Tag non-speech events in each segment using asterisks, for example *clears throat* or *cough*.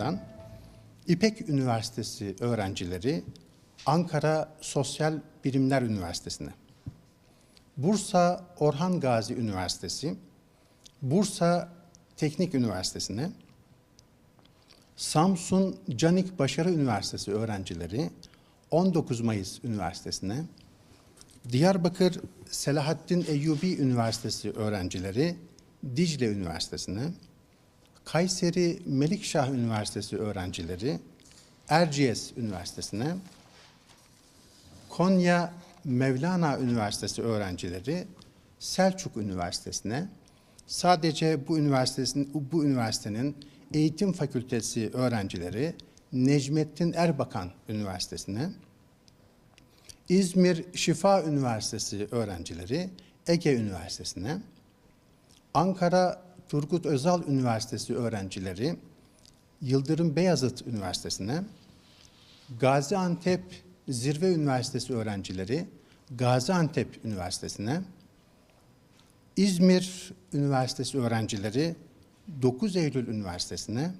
Ankara'dan İpek Üniversitesi öğrencileri Ankara Sosyal Bilimler Üniversitesi'ne, Bursa Orhan Gazi Üniversitesi, Bursa Teknik Üniversitesi'ne, Samsun Canik Başarı Üniversitesi öğrencileri 19 Mayıs Üniversitesi'ne, Diyarbakır Selahattin Eyyubi Üniversitesi öğrencileri Dicle Üniversitesi'ne, Kayseri Melikşah Üniversitesi öğrencileri Erciyes Üniversitesi'ne, Konya Mevlana Üniversitesi öğrencileri Selçuk Üniversitesi'ne, sadece bu üniversitenin bu üniversitenin eğitim fakültesi öğrencileri Necmettin Erbakan Üniversitesi'ne, İzmir Şifa Üniversitesi öğrencileri Ege Üniversitesi'ne, Ankara Turgut Özal Üniversitesi öğrencileri Yıldırım Beyazıt Üniversitesi'ne, Gaziantep Zirve Üniversitesi öğrencileri Gaziantep Üniversitesi'ne, İzmir Üniversitesi öğrencileri 9 Eylül Üniversitesi'ne,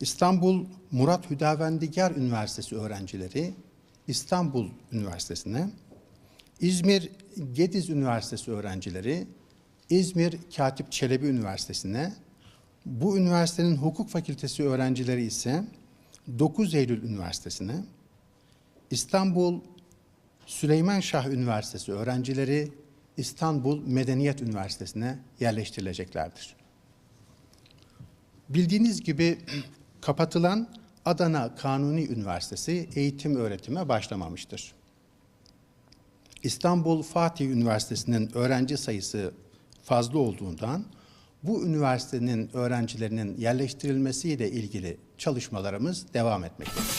İstanbul Murat Hüdavendigar Üniversitesi öğrencileri İstanbul Üniversitesi'ne, İzmir Gediz Üniversitesi öğrencileri İzmir Katip Çelebi Üniversitesi'ne, bu üniversitenin hukuk fakültesi öğrencileri ise 9 Eylül Üniversitesi'ne, İstanbul Süleyman Şah Üniversitesi öğrencileri İstanbul Medeniyet Üniversitesi'ne yerleştirileceklerdir. Bildiğiniz gibi *clears throat* kapatılan Adana Kanuni Üniversitesi eğitim öğretime başlamamıştır. İstanbul Fatih Üniversitesi'nin öğrenci sayısı fazla olduğundan bu üniversitenin öğrencilerinin yerleştirilmesiyle ilgili çalışmalarımız devam etmektedir.